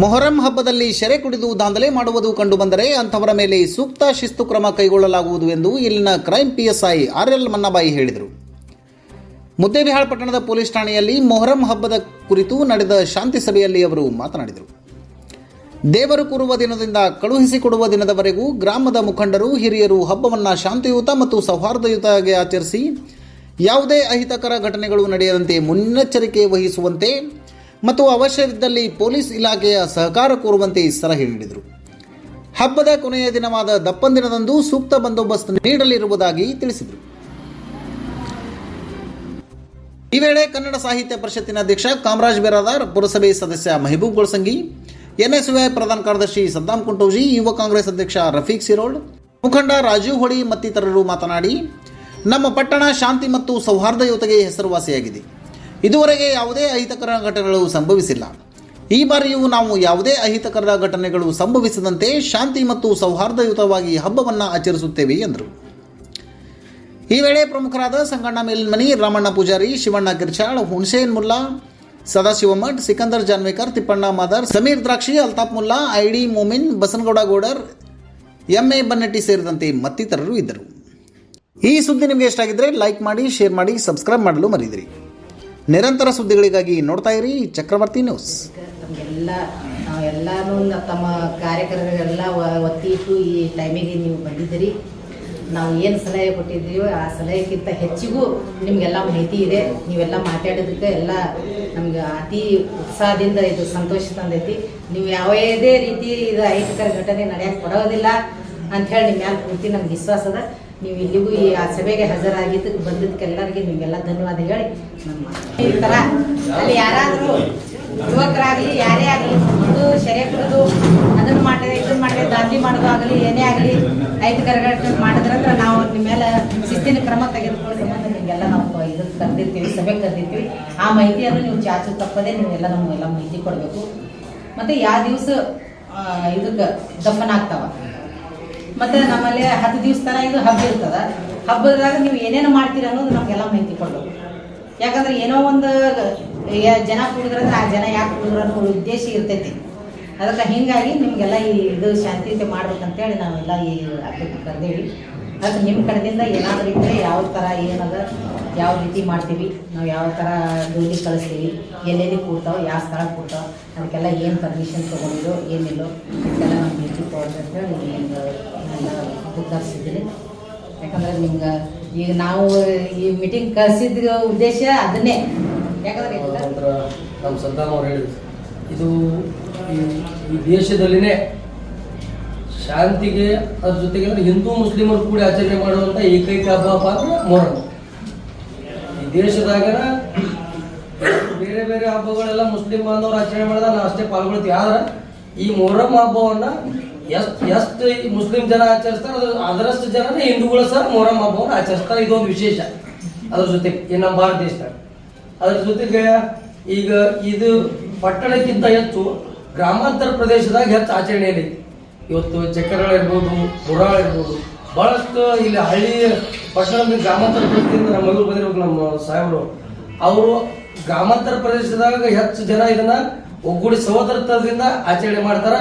ಮೊಹರಂ ಹಬ್ಬದಲ್ಲಿ ಶೆರೆ ಕುಡಿದು ದಾಂಧಲೆ ಮಾಡುವುದು ಕಂಡುಬಂದರೆ ಅಂಥವರ ಮೇಲೆ ಸೂಕ್ತ ಶಿಸ್ತು ಕ್ರಮ ಕೈಗೊಳ್ಳಲಾಗುವುದು ಎಂದು ಇಲ್ಲಿನ crime PSI R L Mannabai ಹೇಳಿದರು. ಮುದ್ದೇಬಿಹಾಳ್ ಪಟ್ಟಣದ ಪೊಲೀಸ್ ಠಾಣೆಯಲ್ಲಿ ಮೊಹರಂ ಹಬ್ಬದ ಕುರಿತು ನಡೆದ ಶಾಂತಿ ಸಭೆಯಲ್ಲಿ ಅವರು ಮಾತನಾಡಿದರು. ದೇವರು ಕೂರುವ ದಿನದಿಂದ ಕಳುಹಿಸಿಕೊಡುವ ದಿನದವರೆಗೂ ಗ್ರಾಮದ ಮುಖಂಡರು, ಹಿರಿಯರು ಹಬ್ಬವನ್ನು ಶಾಂತಿಯುತ ಮತ್ತು ಸೌಹಾರ್ದಯುತವಾಗಿ ಆಚರಿಸಿ ಯಾವುದೇ ಅಹಿತಕರ ಘಟನೆಗಳು ನಡೆಯದಂತೆ ಮುನ್ನೆಚ್ಚರಿಕೆ ವಹಿಸುವಂತೆ ಮತ್ತು ಅವಶ್ಯವಿದ್ದಲ್ಲಿ ಪೊಲೀಸ್ ಇಲಾಖೆಯ ಸಹಕಾರ ಕೋರುವಂತೆ ಸಲಹೆ ನೀಡಿದರು. ಹಬ್ಬದ ಕೊನೆಯ ದಿನವಾದ ದಪ್ಪಂದಿನದಂದು ಸೂಕ್ತ ಬಂದೋಬಸ್ತ್ ನೀಡಲಿರುವುದಾಗಿ ತಿಳಿಸಿದರು. ಈ ವೇಳೆ ಕನ್ನಡ ಸಾಹಿತ್ಯ ಪರಿಷತ್ತಿನ ಅಧ್ಯಕ್ಷ ಕಾಮರಾಜ್ ಬೇರಾದಾರ್, ಪುರಸಭೆ ಸದಸ್ಯ ಮೆಹಬೂಬ್ ಗೊಳಸಂಗಿ ಎನ್ಎಸ್ವೈ ಪ್ರಧಾನ ಕಾರ್ಯದರ್ಶಿ ಸದ್ದಾಂ ಕುಂಟೋಜಿ, ಯುವ ಕಾಂಗ್ರೆಸ್ ಅಧ್ಯಕ್ಷ ರಫೀಕ್ ಸಿರೋಳ್ ಮುಖಂಡ ರಾಜೀವ್ ಹೊಳಿ ಮತ್ತಿತರರು ಮಾತನಾಡಿ, ನಮ್ಮ ಪಟ್ಟಣ ಶಾಂತಿ ಮತ್ತು ಸೌಹಾರ್ದಯುತಗೆ ಹೆಸರುವಾಸಿಯಾಗಿದೆ. ಇದುವರೆಗೆ ಯಾವುದೇ ಅಹಿತಕರ ಘಟನೆಗಳು ಸಂಭವಿಸಿಲ್ಲ. ಈ ಬಾರಿಯೂ ನಾವು ಯಾವುದೇ ಅಹಿತಕರ ಘಟನೆಗಳು ಸಂಭವಿಸದಂತೆ ಶಾಂತಿ ಮತ್ತು ಸೌಹಾರ್ದಯುತವಾಗಿ ಹಬ್ಬವನ್ನು ಆಚರಿಸುತ್ತೇವೆ, ಎಂದರು. ಈ ವೇಳೆ ಪ್ರಮುಖರಾದ ಸಂಗಣ್ಣ ಮೇಲ್ಮನಿ, ರಾಮಣ್ಣ ಪೂಜಾರಿ, ಶಿವಣ್ಣ ಕಿರ್ಚಾಳ್, ಹುಣಸೇನ್ ಮುಲ್ಲಾ, ಸದಾಶಿವಮಠ್, ಸಿಕಂದರ್ ಜಾನ್ವೇಕರ್, ತಿಪ್ಪಣ್ಣ ಮಾದರ್, ಸಮೀರ್ ದ್ರಾಕ್ಷಿ ಅಲ್ತಾಫ್ ಮುಲ್ಲಾ, ಐಡಿ ಮೋಮಿನ್, ಬಸನಗೌಡ ಗೌಡರ್ ಎಂಎ ಬನ್ನಟ್ಟಿ ಸೇರಿದಂತೆ ಮತ್ತಿತರರು ಇದ್ದರು. ಈ ಸುದ್ದಿ ನಿಮಗೆ ಇಷ್ಟ ಆಗಿದ್ರೆ ಲೈಕ್ ಮಾಡಿ, ಶೇರ್ ಮಾಡಿ, ಸಬ್ಸ್ಕ್ರೈಬ್ ಮಾಡಲು ಮರೆಯಿದಿರಿ ನಿರಂತರ ಸುದ್ದಿಗಳಿಗಾಗಿ ನೋಡ್ತಾ ಇರಿ ಚಕ್ರವರ್ತಿ ನ್ಯೂಸ್. ನಮಗೆಲ್ಲ ನಾವೆಲ್ಲರೂ ತಮ್ಮ ಕಾರ್ಯಕರ್ತರಿಗೆಲ್ಲ ವ- ಒತ್ತಿ ಇಟ್ಟು ಈ ಟೈಮಿಗೆ ನೀವು ಬಂದಿದ್ದೀರಿ. ನಾವು ಏನು ಸಲಹೆ ಕೊಟ್ಟಿದ್ದೀವೋ ಆ ಸಲಹೆಗಿಂತ ಹೆಚ್ಚಿಗೂ ನಿಮಗೆಲ್ಲ ಮಾಹಿತಿ ಇದೆ. ನೀವೆಲ್ಲ ಮಾತಾಡೋದಕ್ಕೆ ಎಲ್ಲ ನಮ್ಗೆ ಅತಿ ಉತ್ಸಾಹದಿಂದ ಇದು ಸಂತೋಷ ತಂದೈತಿ. ನೀವು ಯಾವುದೇ ರೀತಿ ಇದು ಅಹಿತಕರ ಘಟನೆ ನಡೆಯಕ್ಕೆ ಕೊಡೋದಿಲ್ಲ ಅಂಥೇಳಿ ನಿಮ್ಮ ಮ್ಯಾಲೆ ಪೂರ್ತಿ ನಮ್ಗೆ ವಿಶ್ವಾಸ ನೀವು ಇಲ್ಲಿಗೂ ಈ ಆ ಸಭೆಗೆ ಹಾಜರಾಗಿದ್ದಕ್ಕೆ ಬಂದಿದ್ದಕ್ಕೆ ಎಲ್ಲರಿಗೆ ನಿಮಗೆಲ್ಲ ಧನ್ಯವಾದ ಹೇಳಿ ನಮ್ಮ. ಈ ಥರ ಅಲ್ಲಿ ಯಾರಾದರೂ ಯುವಕರಾಗಲಿ, ಯಾರೇ ಆಗಲಿ, ಒಂದು ಶರೆ ಕುಡಿದು ಅದನ್ನು ಮಾಡಿದ್ರೆ ಇದನ್ನು ಮಾಡಿದ್ರೆ ದಾಂಧಿ ಮಾಡೋದು ಆಗಲಿ, ಏನೇ ಆಗಲಿ, ಐದು ಕರೆಗಳು ಮಾಡಿದ್ರಂದ್ರೆ ನಾವು ನಿಮ್ಮ ಮೇಲೆ ಶಿಸ್ತಿನ ಕ್ರಮ ತೆಗೆದುಕೊಳ್ಳೋ ಸಂಬಂಧ ನಿಮಗೆಲ್ಲ ನಾವು ಇದು ಕರೆದಿರ್ತೀವಿ, ಸಭೆ ಕರೆದಿರ್ತೀವಿ ಆ ಮಾಹಿತಿಯನ್ನು ನೀವು ಚಾಚು ತಪ್ಪದೆ ನೀವೆಲ್ಲ ನಮಗೆಲ್ಲ ಮಾಹಿತಿ ಕೊಡಬೇಕು ಮತ್ತು ಯಾವ ದಿವಸ ಇದಕ್ಕೆ ದಫನ ಆಗ್ತಾವ ಮತ್ತು ನಮ್ಮಲ್ಲಿ ಹತ್ತು ದಿವಸ ತನಕ ಇದು ಹಬ್ಬ ಇರ್ತದೆ. ಹಬ್ಬದಾಗ ನೀವು ಏನೇನು ಮಾಡ್ತೀರ ಅನ್ನೋದು ನಮಗೆಲ್ಲ ಮಾಹಿತಿ ಕೊಡಬೇಕು. ಯಾಕಂದ್ರೆ ಏನೋ ಒಂದು ಜನ ಕುಡಿದ್ರಂದ್ರೆ ಆ ಜನ ಯಾಕೆ ಕುಡಿದ್ರು ಅನ್ನೋ ಉದ್ದೇಶ ಇರ್ತೈತಿ. ಅದಕ್ಕೆ ಹೀಗಾಗಿ ನಿಮಗೆಲ್ಲ ಈ ಇದು ಶಾಂತಿಯುತ ಮಾಡ್ಬೇಕಂತೇಳಿ ನಾವೆಲ್ಲ ಈ ಅಭ್ಯರ್ಥಿ ಕರೆದೇವಿ. ಅದು ನಿಮ್ಮ ಕಡೆಯಿಂದ ಏನಾದರೂ ಇದ್ದರೆ ಯಾವ ಥರ, ಏನದ ಯಾವ ರೀತಿ ಮಾಡ್ತೀವಿ ನಾವು ಯಾವ ಥರ ಡೋಲಿ ಕಳಿಸ್ತೀವಿ ಎಲ್ಲೆಲ್ಲಿ ಕೂಡ್ತಾವೆ ಯಾವ ಸ್ಥಳ ಕೂಡ್ತಾವೆ ಅದಕ್ಕೆಲ್ಲ ಏನು ಪರ್ಮಿಷನ್ ತೊಗೊಂಡಿರೋ ಏನಿಲ್ಲೋ ಅದಕ್ಕೆಲ್ಲ ನಾವು ಭೇಟಿ ಕೊಡ್ರಿ ಅಂತೇಳಿ ನಿಮ್ಗೆ ಉತ್ತರಿಸಿದ್ದೀನಿ ಯಾಕಂದ್ರೆ ನಿಮ್ಗೆ ಈಗ ನಾವು ಈ ಮೀಟಿಂಗ್ ಕರೆಸಿದ ಉದ್ದೇಶ ಅದನ್ನೇ. ಯಾಕಂದ್ರೆ ನಮ್ಮ ಸಂತಾನ ಅವ್ರು ಹೇಳಿದ್ರು ಇದು ಈ- ದೇಶದಲ್ಲಿನೇ ಶಾಂತಿಗೆ ಅದ್ರ ಜೊತೆಗೆ ಅಂದ್ರೆ ಹಿಂದೂ ಮುಸ್ಲಿಮರು ಕೂಡ ಆಚರಣೆ ಮಾಡುವಂತ ಏಕೈಕ ಹಬ್ಬ ಅಂದ್ರೆ ಮೊಹರಂ. ದೇಶದಾಗನ ಬೇರೆ ಬೇರೆ ಹಬ್ಬಗಳೆಲ್ಲ ಮುಸ್ಲಿಂ ಬಾಂಧವರು ಆಚರಣೆ ಮಾಡಿದಾಗ ನಾವು ಅಷ್ಟೇ ಪಾಲ್ಗೊಳ್ತೀವಿ. ಆದ್ರೆ ಈ ಮೊಹರಂ ಹಬ್ಬವನ್ನ ಎಷ್ಟು ಎಷ್ಟು ಮುಸ್ಲಿಂ ಜನ ಆಚರಿಸ್ತಾರೆ ಅದು ಅದರಷ್ಟು ಜನನೇ ಹಿಂದೂಗಳು ಸಹ ಮೊಹರಂ ಹಬ್ಬವನ್ನು ಆಚರಿಸ್ತಾರೆ. ಇದೊಂದು ವಿಶೇಷ ಅದ್ರ ಜೊತೆಗೆ ಈ ನಮ್ಮ ಭಾರತ ದೇಶದಾಗ ಅದ್ರ ಜೊತೆಗೆ ಈಗ ಇದು ಪಟ್ಟಣಕ್ಕಿಂತ ಹೆಚ್ಚು ಗ್ರಾಮಾಂತರ ಪ್ರದೇಶದಾಗ ಹೆಚ್ಚು ಆಚರಣೆಯಲ್ಲಿ. ಇವತ್ತು ಚಕ್ಕರಗಳಿರ್ಬೋದು ಇರ್ಬೋದು ಬಹಳಷ್ಟು ಇಲ್ಲಿ ಹಳ್ಳಿ ಪಟ್ಟಣದ ಗ್ರಾಮಾಂತರ ಪ್ರದೇಶದಿಂದ ನಮ್ಮ ಮಗಳು ಬಂದಿರ್ಬೇಕು ನಮ್ಮ ಸಾಹೇಬರು, ಅವರು ಗ್ರಾಮಾಂತರ ಪ್ರದೇಶದಾಗ ಹೆಚ್ಚು ಜನ ಇದನ್ನ ಒಗ್ಗೂಡಿ ಸಹೋದರತ್ವದಿಂದ ಆಚರಣೆ ಮಾಡ್ತಾರ.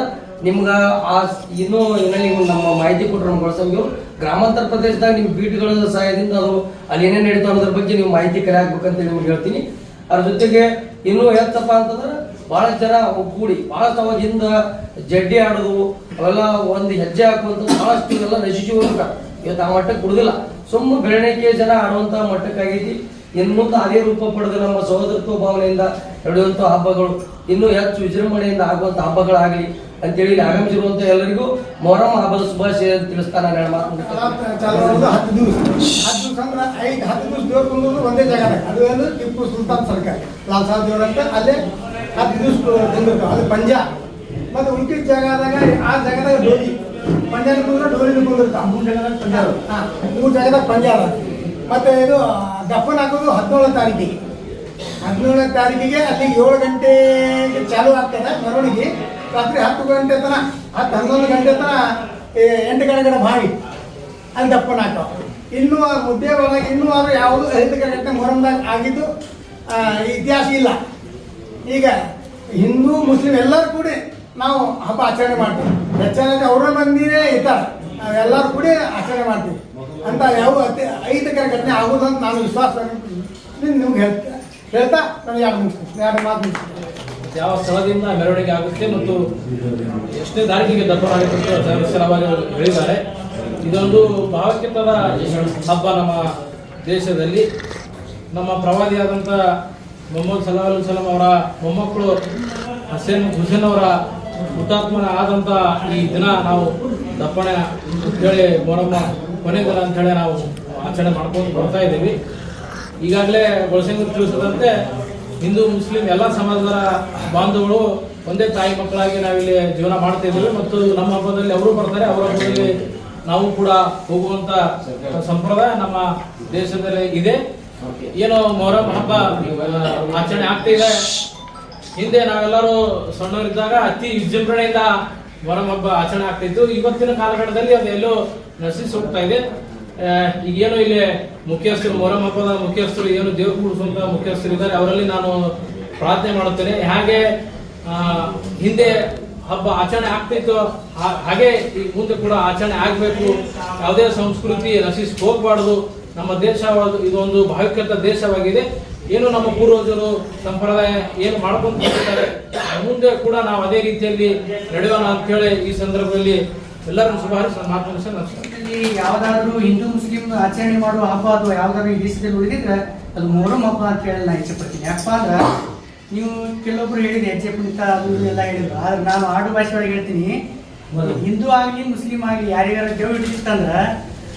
ನಿಮ್ಗ ಆ ಇನ್ನೂ ಇನ್ನೂ ನಮ್ಮ ಮಾಹಿತಿ ಕೊಟ್ಟರು ನಮ್ಮ ಬಳಸಂಗಿಯು ಗ್ರಾಮಾಂತರ ಪ್ರದೇಶದಾಗ ನಿಮ್ಮ ಬೀಟ್ಗಳ ಸಹಾಯದಿಂದ ಅದು ಅಲ್ಲಿ ಏನೇನು ನಡೀತಾವ ಅನ್ನೋದ್ರ ಬಗ್ಗೆ ನೀವು ಮಾಹಿತಿ ಕಲೆ ಹಾಕ್ಬೇಕಂತ ನಿಮ್ಗೆ ಹೇಳ್ತೀನಿ. ಅದ್ರ ಜೊತೆಗೆ ಇನ್ನೂ ಹೆಚ್ಚಪ್ಪ ಅಂತಂದ್ರೆ ಬಹಳ ಜನ ಒಗ್ಗೂಡಿ, ಬಹಳಷ್ಟು ಅವಾಗಿಂದ ಜಡ್ಡಿ ಆಡೋದು ಅವೆಲ್ಲ ಒಂದು ಹೆಜ್ಜೆ ಹಾಕುವಂತ ಬಹಳಷ್ಟು ಎಲ್ಲ ನಶಿಸಿ ಹೋಗ್ತಾರೆ ಇವತ್ತು ಆ ಮಟ್ಟಕ್ಕೆ ಕುಡುದಿಲ್ಲ ಸುಮ್ಮ ಬೆಳಣಿಕೆ ಜನ ಆಡುವಂತ ಮಟ್ಟಕ್ಕಾಗೈತಿ. ಇನ್ನು ಮುಂದೆ ಅದೇ ರೂಪ ಪಡೆದು ನಮ್ಮ ಸಹೋದರತ್ವ ಭಾವನೆಯಿಂದ ನಡೆಯುವಂತ ಹಬ್ಬಗಳು, ಇನ್ನೂ ಹೆಚ್ಚು ವಿಜೃಂಭಣೆಯಿಂದ ಆಗುವಂತ ಹಬ್ಬಗಳಾಗಲಿ ಅಂತೇಳಿ ಹೇಳಿ ಆಗಮಿಸಿರುವಂತ ಎಲ್ಲರಿಗೂ ಮೊಹರಂ ಹಬ್ಬದ ಶುಭಾಶಯ ತಿಳಿಸ್ತಾ ನಾನು ಎರಡು ಮಾತು ಹತ್ತು ದಿವಸ. ಹತ್ತು ಐದು, ಹತ್ತು ದಿವಸ ದೇವ್ರ ಒಂದೇ ಜಾಗ ಅದು ಏನು ಟಿಪ್ಪು ಸುಲ್ತಾನ್ ಸರ್ಕಾರ. ಲಾಲ್ ಸಾಹೇಬ್ ದೇವ್ರ ಅಂತ ಅಲ್ಲೇ ಹತ್ತು ದಿವಸ ಅದು ಪಂಜಾಬ್. ಮತ್ತೆ ಉಳ್ಕಿದ ಜಾಗದಾಗ ಆ ಜಾಗದಾಗ ಡೋಲಿ. ಪಂಜಾಬ್ ಕುಂದ್ರೆ ಡೋರಿನ ಕುಂದಿರ್ತಾವ ಮೂರು ಜಾಗದಾಗ ಪಂಜಾಬ್. ಹಾಂ ಮೂರು ಜಾಗದಾಗ ಪಂಜಾಬ್. ಮತ್ತೆ ಇದು ದಪ್ಪನ ಹಾಕೋದು ಹದಿನೇಳನೇ ತಾರೀಕಿಗೆ. ಹದಿನೇಳನೇ ತಾರೀಕಿಗೆ ಅಲ್ಲಿ ಏಳು ಗಂಟೆಗೆ ಚಾಲು ಆಗ್ತದೆ ಮೆರವಣಿಗೆ. ರಾತ್ರಿ ಹತ್ತು ಗಂಟೆ ತನ ಹತ್ತು ಹನ್ನೊಂದು ಗಂಟೆ ತನ ಏ, ಎಂಟು ಗಂಟೆ ಬಾವಿ. ಅಲ್ಲಿ ದಪ್ಪನ ಹಾಕೋ ಇನ್ನೂ ಆ ಮುದ್ದೆ ಒಳಗೆ ಇನ್ನೂ ಅದು ಯಾವುದು ಐದು ಗಂಟೆ ಮೊಹರಂದಾಗ ಆಗಿದ್ದು ಇತಿಹಾಸ ಇಲ್ಲ. ಈಗ ಹಿಂದೂ ಮುಸ್ಲಿಂ ಎಲ್ಲರೂ ಕೂಡಿ ನಾವು ಹಬ್ಬ ಆಚರಣೆ ಮಾಡ್ತೀವಿ. ಹೆಚ್ಚಾಗಿ ಅವರ ಮಂದಿನೇ ಇರ್ತಾರೆ ನಾವೆಲ್ಲರೂ ಕೂಡಿ ಆಚರಣೆ ಮಾಡ್ತೀವಿ. ಅಂತ ಯಾವ ಅತಿ ಐದಕರ ಘಟನೆ ಆಗುದಂತ ನಾನು ವಿಶ್ವಾಸ ನಿಮ್ಗೆ ಹೇಳ್ತಾ ಹೇಳ್ತಾ ನಾನು ಎರಡು ಮುಗಿಸ್ತೀನಿ. ಮಾತು ಯಾವ ಸ್ಥಳದಿಂದ ಮೆರವಣಿಗೆ ಆಗುತ್ತೆ ಮತ್ತು ಎಷ್ಟೇ ದಾರಿಗೆ ಸವಿಸ್ತಾರವಾಗಿ ಅವರು ಹೇಳಿದ್ದಾರೆ. ಇದೊಂದು ಭಾವಚಿತ್ರದ ಹಬ್ಬ ನಮ್ಮ ದೇಶದಲ್ಲಿ. ನಮ್ಮ ಪ್ರವಾದಿಯಾದಂಥ ಮೊಹಮ್ಮದ್ ಸಲಾ ಸಲಾಂ ಅವರ ಮೊಮ್ಮಕ್ಕಳು ಹಸೇನ್ ಹುಸೇನ್ ಅವರ ಹುತಾತ್ಮನ ಆದಂತ ಈ ದಿನ ನಾವು ದಪ್ಪಣೆ ಅಂತೇಳಿ ಮೊರಮ್ಮ ಕೊನೆ ದಿನ ಅಂತೇಳಿ ನಾವು ಆಚರಣೆ ಮಾಡ್ಕೊಂಡು ಬರ್ತಾ ಇದ್ದೀವಿ. ಈಗಾಗಲೇ ಗೊಳಸಂಗರು ತಿಳಿಸಿದಂತೆ ಹಿಂದೂ ಮುಸ್ಲಿಂ ಎಲ್ಲ ಸಮಾಜದ ಬಾಂಧವರು ಒಂದೇ ತಾಯಿ ಮಕ್ಕಳಾಗಿ ನಾವಿಲ್ಲಿ ಜೀವನ ಮಾಡ್ತಾ ಇದ್ದೀವಿ ಮತ್ತು ನಮ್ಮ ಹಬ್ಬದಲ್ಲಿ ಅವರು ಬರ್ತಾರೆ ಅವರ ಹಬ್ಬದಲ್ಲಿ ನಾವು ಕೂಡ ಹೋಗುವಂತ ಸಂಪ್ರದಾಯ ನಮ್ಮ ದೇಶದಲ್ಲಿ ಇದೆ. ಏನು ಮೊಹರಂ ಹಬ್ಬ ಆಚರಣೆ ಆಗ್ತಾ ಇದೆ. ಹಿಂದೆ ನಾವೆಲ್ಲರೂ ಸಣ್ಣವರಿದ್ದಾಗ ಅತಿ ವಿಜೃಂಭಣೆಯಿಂದ ಮೊಹರಂ ಹಬ್ಬ ಆಚರಣೆ ಆಗ್ತಿತ್ತು. ಇವತ್ತಿನ ಕಾಲಘಟ್ಟದಲ್ಲಿ ಅದೆಲ್ಲೋ ನಶಿಸಿ ಹೋಗ್ತಾ ಇದೆ. ಈಗೇನು ಇಲ್ಲಿ ಮುಖ್ಯಸ್ಥರು ಮೊಹರಂ ಹಬ್ಬದ ಮುಖ್ಯಸ್ಥರು, ಏನು ದೇವ್ರು ಕೂಡಿಸುವಂತ ಮುಖ್ಯಸ್ಥರು ಇದ್ದಾರೆ, ಅವರಲ್ಲಿ ನಾನು ಪ್ರಾರ್ಥನೆ ಮಾಡುತ್ತೇನೆ. ಹಾಗೆ ಹಿಂದೆ ಹಬ್ಬ ಆಚರಣೆ ಆಗ್ತಿತ್ತು. ಹಾಗೆ ಈ ಮುಂದೆ ಕೂಡ ಆಚರಣೆ ಆಗಬೇಕು. ಯಾವುದೇ ಸಂಸ್ಕೃತಿ ನಶಿಸಿ ಹೋಗಬಾರ್ದು. ನಮ್ಮ ದೇಶ ಇದೊಂದು ಭಾವಿಕತ ದೇಶವಾಗಿದೆ. ಏನು ನಮ್ಮ ಪೂರ್ವಜರು ಸಂಪ್ರದಾಯ ಏನು ಮಾಡ್ಕೊಂಡು ಬಂದಿದ್ದಾರೆ ಮುಂದೆ ಕೂಡ ನಾವು ಅದೇ ರೀತಿಯಲ್ಲಿ ನಡೆಯೋಣ ಅಂತ ಹೇಳಿ ಈ ಸಂದರ್ಭದಲ್ಲಿ ಎಲ್ಲರನ್ನು ಶುಭಾರಿಸ ಮಾತನಾಡಿಸ ಯಾವ್ದಾದ್ರೂ ಹಿಂದೂ ಮುಸ್ಲಿಂ ಆಚರಣೆ ಮಾಡುವ ಹಬ್ಬ ಅಥವಾ ಯಾವ್ದಾದ್ರು ಈ ದೇಶದಲ್ಲಿ ಉಳಿದಿದ್ರೆ ಅದು ಮೊಹರಂ ಹಬ್ಬ ಅಂತ ಹೇಳಿ ನಾನು ಇಷ್ಟಪಡ್ತೀನಿ ಯಾಕಪ್ಪ ಅಂದ್ರೆ ನೀವು ಕೆಲವೊಬ್ರು ಹೇಳಿದ್ರೆ ಹೆಜ್ಜೆ ಕುಣಿತ ಅದು ಎಲ್ಲ ಹೇಳಿದ್ರು ಆದ್ರೆ ನಾನು ಆಡು ಭಾಷೆ ಒಳಗೆ ಹೇಳ್ತೀನಿ. ಹಿಂದೂ. ಆಗಲಿ ಮುಸ್ಲಿಂ ಆಗಲಿ ಯಾರಿಗಾರ ದೇವ್ ಹಿಡಿದಿತ್ತಂದ್ರೆ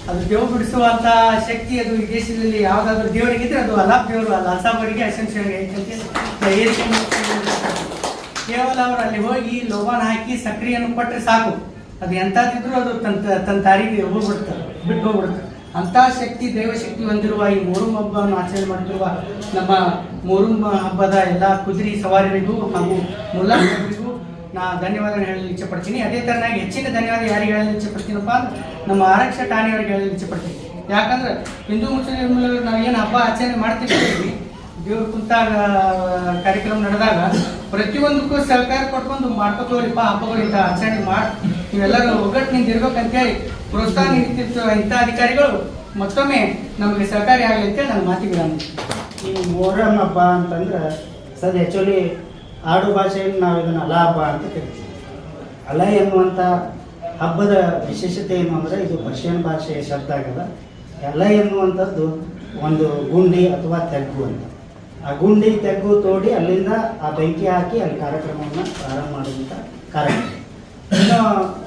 ಅದು ದೇವ್ ಬಿಡಿಸುವಂತ ಶಕ್ತಿ ಅದು ಈ ದೇಶದಲ್ಲಿ ಯಾವ್ದಾದ್ರು ದೇವರಿಗಿದ್ರೆ ಅದು ಅಲ್ಲ ದೇವರು ಅಲ್ಲ. ಅಸಾಮರಿಗೆ ಏರಿಕೆ ಕೇವಲ ಅವರು ಅಲ್ಲಿ ಹೋಗಿ ಲೋಬಾನ್ ಹಾಕಿ ಸಕ್ರಿಯನ್ನು ಕೊಟ್ಟರೆ ಸಾಕು. ಅದು ಎಂತಾದಿದ್ರು ಅದು ತನ್ನ ತನ್ನ ತಾರಿಗೆ ಹೋಗ್ಬಿಡ್ತಾರೆ ಬಿಟ್ಟು ಹೋಗ್ಬಿಡ್ತಾರೆ ಅಂಥ ಶಕ್ತಿ ದೈವಶಕ್ತಿ ಹೊಂದಿರುವ ಈ ಮೊರುಮ್ ಹಬ್ಬವನ್ನು ಆಚರಣೆ ಮಾಡುತ್ತಿರುವ ನಮ್ಮ ಮೊಹರಂ ಹಬ್ಬದ ಎಲ್ಲ ಕುದುರೆ ಸವಾರರಿಗೂ ಹಾಗೂ ಮುಲ್ಲಾರಿಗೂ ನಾ ಧನ್ಯವಾದ ಹೇಳಲು ಇಚ್ಛೆಪಡ್ತೀನಿ. ಅದೇ ಥರನಾಗಿ ಹೆಚ್ಚಿನ ಧನ್ಯವಾದ ಯಾರಿಗೆ ಹೇಳಲು ಇಚ್ಛೆಪಡ್ತೀನಪ್ಪ ನಮ್ಮ ಆರಕ್ಷಕ ಠಾಣೆಯವರಿಗೆ ಹೇಳಲು ಇಚ್ಛೆಪಡ್ತೀನಿ. ಯಾಕಂದ್ರೆ ಹಿಂದೂ ಮುಸ್ಲಿಮ್ ನಾವು ಏನು ಹಬ್ಬ ಆಚರಣೆ ಮಾಡ್ತಿರ್ತೀವಿ, ದೇವ್ರ ಕುಂತಾಗ, ಕಾರ್ಯಕ್ರಮ ನಡೆದಾಗ ಪ್ರತಿಯೊಂದಕ್ಕೂ ಸಹಕಾರ ಕೊಟ್ಕೊಂಡು ಮಾಡ್ಕೋತೀವಪ್ಪ ಹಬ್ಬಗಳು ಇಂಥ ಆಚರಣೆ ಮಾಡಿ, ನೀವೆಲ್ಲರೂ ಒಗ್ಗಟ್ಟಿನಿಂದ ಇರ್ಬೇಕಂತೇಳಿ ಪ್ರೋತ್ಸಾಹ ನೀಡ್ತಿರ್ತೀವಿ ಇಂಥ ಅಧಿಕಾರಿಗಳು, ಮತ್ತೊಮ್ಮೆ ನಮಗೆ ಸಹಕಾರಿ ಆಗಲಿ ಅಂತೇಳಿ ನಾನು ಮಾತಿಗೆ ನಾನು ಈ ಮೊಹರಂ ಹಬ್ಬ ಅಂತಂದ್ರೆ ಸರ್ ಆ್ಯಕ್ಚುಲಿ ಆಡು ಭಾಷೆಯನ್ನು ನಾವು ಇದನ್ನು ಅಲ ಹಬ್ಬ ಅಂತ ಕರಿತೀವಿ. ಅಲ ಎನ್ನುವಂಥ ಹಬ್ಬದ ವಿಶೇಷತೆ ಏನು ಅಂದರೆ ಇದು ಪರ್ಷಿಯನ್ ಭಾಷೆಯ ಶಬ್ದ ಆಗದ ಅಲ ಎನ್ನುವಂಥದ್ದು ಒಂದು ಗುಂಡಿ ಅಥವಾ ತೆಗ್ಗು ಅಂತ. ಆ ಗುಂಡಿ, ತೆಗ್ಗು ತೋಡಿ ಅಲ್ಲಿಂದ ಆ ಬೆಂಕಿ ಹಾಕಿ ಅಲ್ಲಿ ಕಾರ್ಯಕ್ರಮವನ್ನು ಪ್ರಾರಂಭ ಮಾಡುವಂಥ ಕಾರ್ಯಕ್ರಮ. ಇನ್ನು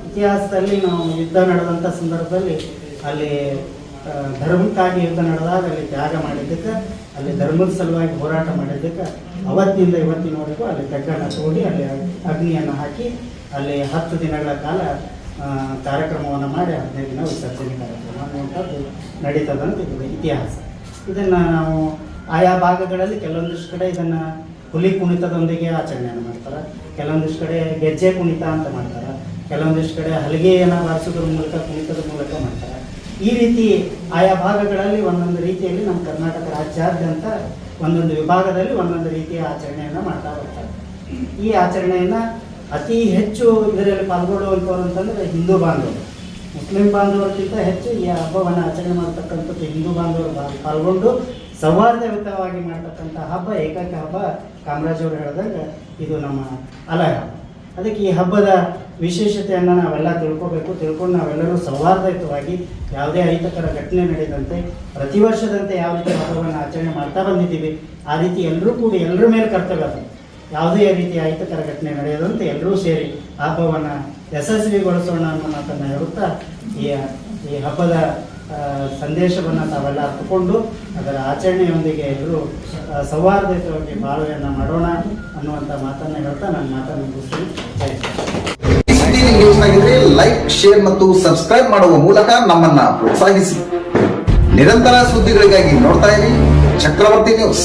ಇತಿಹಾಸದಲ್ಲಿ ನಾವು ಯುದ್ಧ ನಡೆದಂಥ ಸಂದರ್ಭದಲ್ಲಿ ಅಲ್ಲಿ ಧರ್ಮಕ್ಕಾಗಿ ಯುದ್ಧ ನಡೆದಾಗ ಅಲ್ಲಿ ತ್ಯಾಗ ಮಾಡಿದ್ದಕ್ಕೆ, ಅಲ್ಲಿ ಧರ್ಮದ ಸಲುವಾಗಿ ಹೋರಾಟ ಮಾಡಿದ್ದಕ್ಕೆ ಅವತ್ತಿನಿಂದ ಇವತ್ತಿನವರೆಗೂ ಅಲ್ಲಿ ತೆಗ್ಗನ್ನು ತೋಡಿ ಅಲ್ಲಿ ಅಗ್ನಿಯನ್ನು ಹಾಕಿ ಅಲ್ಲಿ ಹತ್ತು ದಿನಗಳ ಕಾಲ ಕಾರ್ಯಕ್ರಮವನ್ನು ಮಾಡಿ ಹದಿನೈದು ದಿನ ವಿಸರ್ಜನೆ ಕಾರ್ಯಕ್ರಮ ಅನ್ನುವಂಥದ್ದು ನಡೀತದಂತ ಇದು ಇತಿಹಾಸ. ಇದನ್ನು ನಾವು ಆಯಾ ಭಾಗಗಳಲ್ಲಿ ಕೆಲವೊಂದಿಷ್ಟು ಕಡೆ ಇದನ್ನು ಹುಲಿ ಕುಣಿತದೊಂದಿಗೆ ಆಚರಣೆಯನ್ನು ಮಾಡ್ತಾರೆ, ಕೆಲವೊಂದಿಷ್ಟು ಕಡೆ ಗೆಜ್ಜೆ ಕುಣಿತ ಅಂತ ಮಾಡ್ತಾರೆ, ಕೆಲವೊಂದಿಷ್ಟು ಕಡೆ ಹಲಿಗೆಯನ್ನು ಬಾರಿಸೋದ್ರ ಮೂಲಕ ಕುಣಿತದ ಮೂಲಕ ಮಾಡ್ತಾರೆ. ಈ ರೀತಿ ಆಯಾ ಭಾಗಗಳಲ್ಲಿ ಒಂದೊಂದು ರೀತಿಯಲ್ಲಿ ನಮ್ಮ ಕರ್ನಾಟಕ ರಾಜ್ಯಾದ್ಯಂತ ಒಂದೊಂದು ವಿಭಾಗದಲ್ಲಿ ಒಂದೊಂದು ರೀತಿಯ ಆಚರಣೆಯನ್ನು ಮಾಡ್ತಾ ಬರ್ತಾರೆ. ಈ ಆಚರಣೆಯನ್ನು ಅತಿ ಹೆಚ್ಚು ಇದರಲ್ಲಿ ಪಾಲ್ಗೊಳ್ಳುವಂಥವ್ರು ಅಂತಂದರೆ ಹಿಂದೂ ಬಾಂಧವರು. ಮುಸ್ಲಿಂ ಬಾಂಧವರಿಗಿಂತ ಹೆಚ್ಚು ಈ ಹಬ್ಬವನ್ನು ಆಚರಣೆ ಮಾಡ್ತಕ್ಕಂಥದ್ದು ಹಿಂದೂ ಬಾಂಧವರು ಪಾಲ್ಗೊಂಡು ಸೌಹಾರ್ದಯುತವಾಗಿ ಮಾಡ್ತಕ್ಕಂಥ ಹಬ್ಬ, ಏಕೈಕ ಹಬ್ಬ, ಕಾಮರಾಜ್ ಅವರು ಹೇಳ್ದಂಗೆ ಇದು ನಮ್ಮ ಅಲಯ ಹಬ್ಬ ಅದಕ್ಕೆ ಈ ಹಬ್ಬದ ವಿಶೇಷತೆಯನ್ನು ನಾವೆಲ್ಲ ತಿಳ್ಕೋಬೇಕು. ತಿಳ್ಕೊಂಡು ನಾವೆಲ್ಲರೂ ಸೌಹಾರ್ದಯುತವಾಗಿ ಯಾವುದೇ ಅಹಿತಕರ ಘಟನೆ ನಡೆದಂತೆ ಪ್ರತಿ ವರ್ಷದಂತೆ ಯಾವ ರೀತಿ ಹಬ್ಬವನ್ನು ಆಚರಣೆ ಮಾಡ್ತಾ ಬಂದಿದ್ದೀವಿ, ಆ ರೀತಿ ಎಲ್ಲರೂ ಕೂಡಿ ಎಲ್ಲರ ಮೇಲೆ ಕರ್ತವ್ಯ ಅದು. ಯಾವುದೇ ರೀತಿಯ ಅಹಿತಕರ ಘಟನೆ ನಡೆಯದಂತೆ ಎಲ್ಲರೂ ಸೇರಿ ಹಬ್ಬವನ್ನು ಯಶಸ್ವಿಗೊಳಿಸೋಣ ಅನ್ನೋ ಮಾತನ್ನು ಹೇಳುತ್ತಾ ಈ ಈ ಹಬ್ಬದ ಸಂದೇಶವನ್ನು ತಾವೆಲ್ಲ ಅರ್ಥಕೊಂಡು ಅದರ ಆಚರಣೆಯೊಂದಿಗೆ ಎಲ್ಲರೂ ಸೌಹಾರ್ದಯುತವಾಗಿ ಬಾಳ್ವೆಯನ್ನು ಮಾಡೋಣ ಅನ್ನುವಂಥ ಮಾತನ್ನು ಹೇಳ್ತಾ ನನ್ನ ಮಾತನ್ನು ಮುಗಿಸ್ತೀನಿ. ನ್ಯೂಸ್ ಆಗಿದ್ರೆ ಲೈಕ್ ಶೇರ್ ಮತ್ತು ಸಬ್ಸ್ಕ್ರೈಬ್ ಮಾಡುವ ಮೂಲಕ ನಮ್ಮನ್ನ ಪ್ರೋತ್ಸಾಹಿಸಿ. ನಿರಂತರ ಸುದ್ದಿಗಳಿಗಾಗಿ ನೋಡ್ತಾ ಇರಿ ಚಕ್ರವರ್ತಿ ನ್ಯೂಸ್